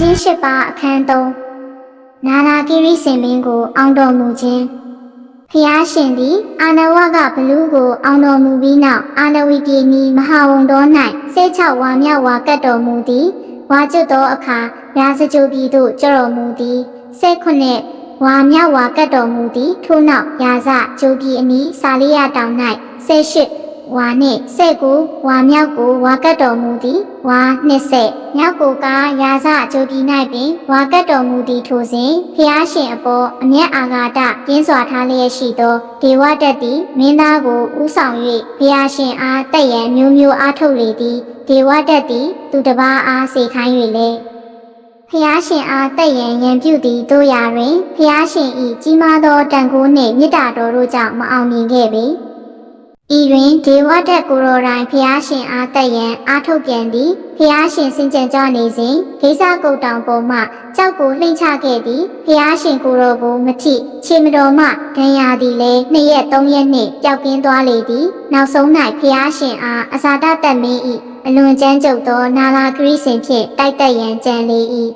ချင်း၈ပါးအခန်း၃နာနာကိရိစင်မင်းကို အောင်တော်မူခြင်းဖျားရှင်သည် အာနဝကဘလူးကို အောင်တော်မူပြီးနောက်အာနဝိပြေနီမဟာဝုံတော်၌ဆေးချဝါမြောက်ဝါကတ်တော်မူသည်ဝါကျွတ်သောအခါရာဇကြိုပြည်သို့ကြွတော်မူသည်ဆဲခုနှစ်ဝါမြောက်ဝါကတ်တော်မူသည်ထို့နောက်ရာဇကြိုပြည်အနီးစာလေးရတောင်၌ဆဲရှိ ဝါနှင့်ဆဲကိုဝါမြောက်ကိုဝါကတ်တော်မူသည်ဝါနှစ်ဆဲမြောက်ကိုကရာဇကြိုပြည်၌ပင်ဝါကတ်တော်မူသည်ထိုစဉ်ဖျားရှင်အပေါ်အမျက်အာဃာတပြင်းစွာထားလျက်ရှိသောဒေဝတက်သည်မင်းသားကိုဥဆောင်၍ဖျားရှင်အားတက်ရန်မျိုးမျိုးအားထုတ်လေသည်ဒေဝတက်သည်သူတစ်ပါးအားစေခိုင်း၍လေဖျားရှင်အားတက်ရန်ရန်ပြုသည်တို့ရာတွင်ဖျားရှင်၏ကြီးမားသောတန်ခိုးနှင့်မေတ္တာတော်တို့ကြောင့်မအောင်မြင်ခဲ့ပေ ဤတွင်ဒေဝတက်ကိုရောတိုင်းဖျားရှင်အားတက်ရန်အားထုတ်ပြန်သည်ဖျားရှင်စင်ကြံကြနေစဉ်ဂိဇကုတ်တောင်ပေါ်မှကြောက်ကိုလှိမ့်ချခဲ့သည်ဖျားရှင်ကိုရောကိုမထိခြေမတော်မှဒဏ်ရာသည်လည်းနှစ်ရက်သုံးရက်နှင့်ပျောက်ကင်းသွားလေသည်နောက်ဆုံး၌ဖျားရှင်အားအစာတတ်မင်း၏အလွန်ကြမ်းကြုတ်သောနာလာဂရိစင်ဖြင့်တိုက်တက်ရန်ကြံလေ၏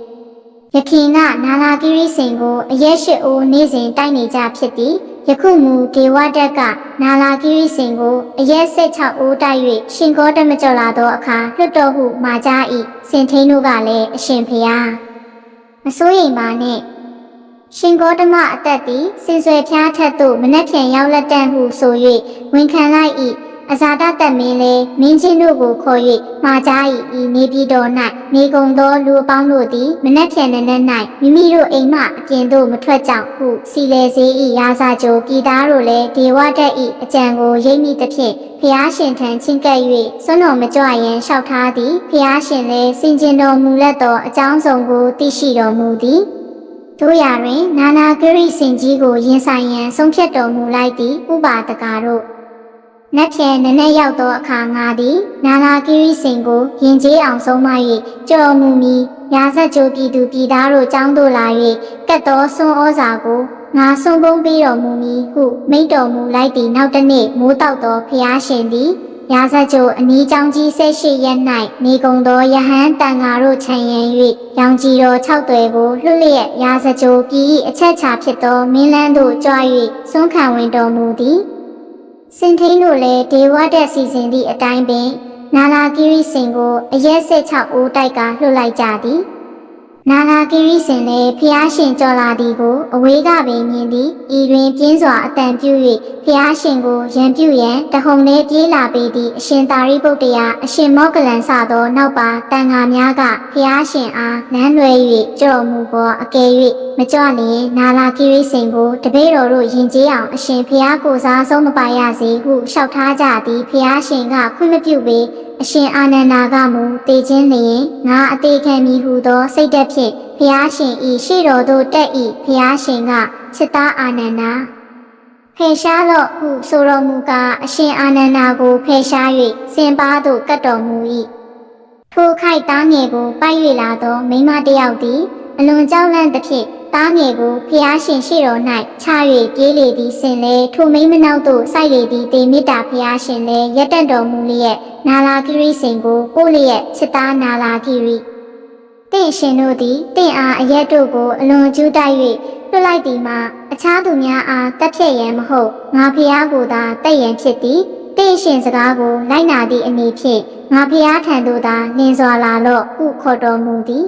ယခင်ကနာလာဂရိစင်ကိုအရက်ရှိအိုးနေစဉ်တိုက်နေကြဖြစ်သည် ယခုမူဒေဝတက်ကနာလာဂရိစင်ကိုအရက်စိတ်ချအိုးတိုက်၍ရှင်ကောတမကြော်လာသောအခါလွတ်တော်ဟုမာကြ၏စင်ထိန်တို့ကလည်းအရှင်ဖျားမစိုးရိမ်ပါနဲ့ရှင်ဂေါတမအသက်သည်စင်ဆွယ်ဖျားထက်သို့မနှက်ဖြန်ရောက်လက်တန့်ဟုဆို၍ဝန်ခံလိုက်၏ အဇာတတက်မင်းလည်းမင်းချင်းတို့ကိုခေါ်၍မှာကြား၏ဤနေပြည်တော်၌နေကုန်သောလူအပေါင်းတို့သည်မနှက်ဖြန်နည်းနည်း၌မိမိတို့အိမ်မှအပြင်သို့မထွက်ကြောင်ဟုစီလေစေ၏ရာဇာကြိုပြည်သားတို့လည်းဒေဝတက်၏အကြံကိုရိပ်မိသဖြင့်ဖျားရှင်ထံချင်းကပ်၍စွန့်တော်မကြွရန်လျှောက်ထားသည်ဖျားရှင်လည်းစင်ကြင်တော်မူလက်သောအကြောင်းစုံကိုသိရှိတော်မူသည်တို့ရာတွင်နာနာဂရိစင်ကြီးကိုရင်ဆိုင်ရန်ဆုံးဖြတ်တော်မူလိုက်သည့်ဥပါဒကာတို့ နတ်ဖြဲနည်းနည်းရောက်သောအခါငါသည် နာနာဂရိစင်ကိုယင်ကျေးအောင်ဆုံးမ၍ကြော်မူမီရာဇတ်ကြိုပြည်သူပြည်သားတို့ចောင်းတို့လာ၍ကတ်တော်ဆွန်းဩဇာကိုငါဆုံးပုံးပေးတော်မူမည်ဟုမိန့်တော်မူလိုက်သည့်နောက်တစ်နေ့မိုးတောက်သောဖျားရှင်သည်ရာဇကြိုအနီးကြောင်းကြီး၁၈ရက်၌နေကုန်သောယဟန်တန်ဃာတို့ခြံရံ၍ရောင်ကြီးတော်၆သွယ်ကိုလွှတ်လျက်ရာဇကြိုပြည်၏အချက်ချာဖြစ်သောမင်းလန်းတို့ကြွ၍ဆွမ်းခံဝင်တော်မူသည် စင်ထိန်တို့လည်းဒေဝတက်စီစဉ်သည့်အတိုင်းပင် နာလာကိရိစင်ကိုအရက်စစ်၆ဦးတိုက်ကလွှတ်လိုက်ကြသည် နာနာကိရိစင်လည်းဖျားရှင်ကြော်လာသည်ကိုအဝေးကပင်မြင်သည်ဤတွင်ပြင်းစွာအတန်ပြု၍ဖျားရှင်ကိုရန်ပြုရန်တဟုန်လေးပြေးလာပေသည့်အရှင်သာရိပုတ္တရာအရှင်မောကလန်စသောနောက်ပါတန်ဃာများကဖျားရှင်အားလမ်းလွဲ၍ကြော်မူပေါ်အကယ်၍မကြွလျင်နာနာကိရိစင်ကိုတပည့်တော်တို့ယင်ကျေးအောင်အရှင်ဖျားကိုစားဆုံးမပါရစေဟုလျှောက်ထားကြသည်ဖျားရှင်ကခွင့်မပြုပေ အရှင်အာနန္ဒာကမူတည်ခြင်းလျင်ငါအသေးခံမည်ဟုသော စိတ်သက်ဖြင့်ဖျားရှင်ဤရှိတော်သို့တက်ဤဖျားရှင်ကစိတ္တအာနန္ဒာဖယ်ရှားလော့ဟုဆိုတော်မူကားအရှင်အာနန္ဒာကိုဖယ်ရှား၍စင်ပါသို့ကတ်တော်မူ၏ထိုခိုက်သားငယ်ကိုပိုက်၍လာသောမိန်းမတစ်ယောက်သည်အလွန်ကြောက်လန့်သဖြင့် သားငယ်ကိုဖျားရှင်ရှိတော်၌ချ၍ပြေးလေသည်ဆင်လေထိုမိန်းမနောက်သို့စိုက်လေသည်တေမေတ္တာဖျားရှင်လည်းရက်တက်တော်မူလျက်နာလာကိရိစင်ကိုပို့လျက်စစ်သားနာလာကိရိတင့်ရှင်တို့သည်တင့်အားအရက်တို့ကိုအလွန်ကျူးတိုက်၍လွတ်လိုက်သည်မှာအခြားသူများအားတက်ဖြတ်ရန်မဟုတ်ငါဖျားကိုသာတက်ရန်ဖြစ်သည်တင့်ရှင်စကားကိုလိုက်နာသည့်အနေဖြင့်ငါဖျားထံသို့သာလင်းစွာလာလော့ဟုခေါ်တော်မူသည်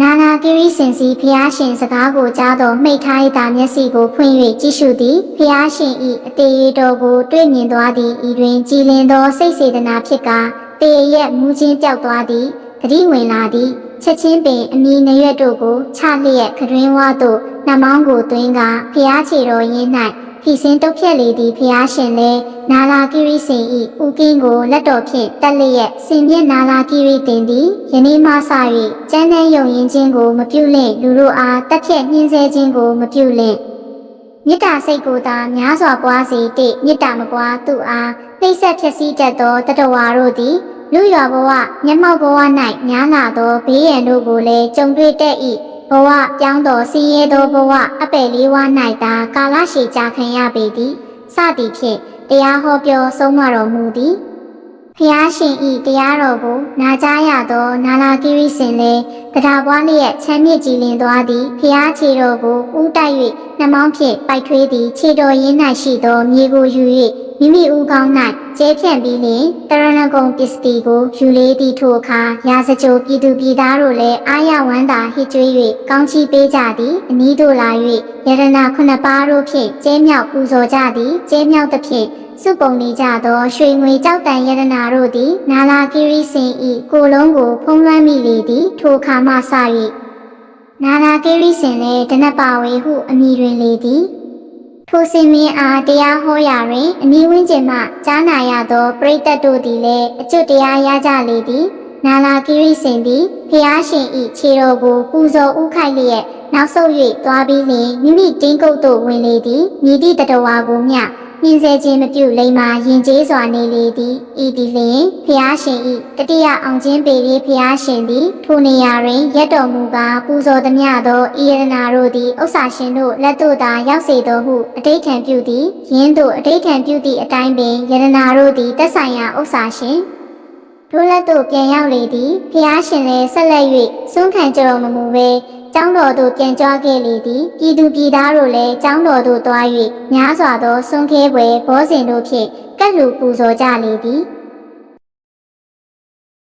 နာနာကိရိစင်စီဖျားရှင်စကားကိုကြားတော်မှိတ်ထား၏တာမျက်စိကိုဖွင့်၍ကြည့်ရှုသည်ဖျားရှင်၏အတေရတော်ကိုတွေ့မြင်သွားသည်ဤတွင်ကြည်လင်သောစိတ်စေတနာဖြစ်ကာတေရက်မူချင်းပြောက်သွားသည်ဂတိဝင်လာသည်ချက်ချင်းပင်အမီနရွက်တို့ကိုချလျက်ခတွင်ဝသို့နှမောင်းကိုတွင်းကဖျားချေတော်ရင်း၌ ဖီစင်တုတ်ဖြက်လေသည်ဖျားရှင်လည်းနာလာကိရိစင်၏ဥကင်းကိုလက်တော်ဖြင့်တက်လျက်စင်ပြက်နာလာကိရိတင်သည်ယနေ့မှစ၍ကျမ်းတဲ့ယုံရင်ခြင်းကိုမပြုလင့်လူတို့အားတက်ဖြက်ညှင်းဆဲခြင်းကိုမပြုလင့်မေတ္တာစိတ်ကိုသာများစွာပွားစေတိမေတ္တာမပွားသူအားနှိပ်စက်ဖြစ်စည်းတတ်သောတတဝါတို့သည်လူရွာဘဝမျက်မှောက်ဘဝ၌များလာသောဘေးရန်တို့ကိုလည်းကြုံတွေ့တတ်၏ ဘဝပြောင်းတော်ဆင်းရဲသောဘဝအပယ်လေးဝါ၌သာကာလရှည်ကြာခံရပေသည်စသည်ဖြင့်တရားဟောပြောဆုံးမတော်မူသည်ဖျားရှင်ဤတရားတော်ကိုနာကြားရသောနာလာကိရိစင်လည်းတရားပွားလျက်ချမ်းမြေ့ကြည်လင်သွားသည်ဖျားခြေတော်ကိုဥတိုက်၍နှမောင်းဖြင့်ပိုက်ထွေးသည်ခြေတော်ရင်း၌ရှိသောမြေကိုယူ၍ မိမိဦးကောင်း၌ကျဲဖြန့်ပြီးလျှင်တရဏဂုံပစ္စတိကိုယူလေးသည့်ထိုအခါရာဇကြိုပြည်သူပြည်သားတို့လည်းအာရဝန္တာဟစ်ကြွေး၍ကောင်းချီးပေးကြသည်အနီးသို့လာ၍ယရနာခုနှစ်ပါးတို့ဖြင့်ကျဲမြောက်ပူဇော်ကြသည်ကျဲမြောက်သဖြင့်စုပုံနေကြသောရွှေငွေကြောက်တန်ယရနာတို့သည် နာလာကိရိစင်ဤကိုယ်လုံးကိုဖုံးလွှမ်းမိလေသည်ထိုခါမှစ၍နာလာကိရိစင်လည်းတနတ်ပါဝေဟုအမည်တွင်လေသည် ထိုစင်မင်းအားတရားဟောရာတွင်အနီးဝန်းကျင်မှကြားနာရသောပရိသတ်တို့သည်လည်းအကျွတ်တရားရကြလေသည်နာလာကိရိစင်သည်ဖျားရှင်ဤခြေတော်ကိုပူဇော်ဥခိုက်လျက်နောက်ဆုတ်၍သွားပြီးလျှင်မိမိတင်းကုတ်သို့ဝင်လေသည်မြည်သည့်တတဝါကိုမျှ ညင်စေခြင်းမပြုလိမ္မာယင်ကျေးစွာနေလေသည်ဤသည်လျင်ဖျားရှင်ဤတတိယအောင်ချင်းပေရီဖျားရှင်သည်ထိုနေရာတွင်ရက်တော်မူကားပူဇော်သည်မြသောဤရနာတို့သည်ဥစ္စာရှင်တို့လက်သို့သာရောက်စေတော်ဟုအတိတ်ထံပြုသည်ယင်းတို့အတိတ်ထံပြုသည့်အတိုင်းပင်ယရနာတို့သည်သက်ဆိုင်ရာဥစ္စာရှင်တို့လက်သို့ပြန်ရောက်လေသည်ဖျားရှင်လည်းဆက်လက်၍စွန့်ခံကြတော်မမူပဲ ကျောင်းတော်သို့ပြန်ကြွခဲ့လေသည်ပြည်သူပြည်သားတို့လည်းကျောင်းတော်သို့သွား၍များစွာသောဆွန်ခဲပွဲဘောဇင်တို့ဖြင့်ကတ်လူပူဇော်ကြလေသည်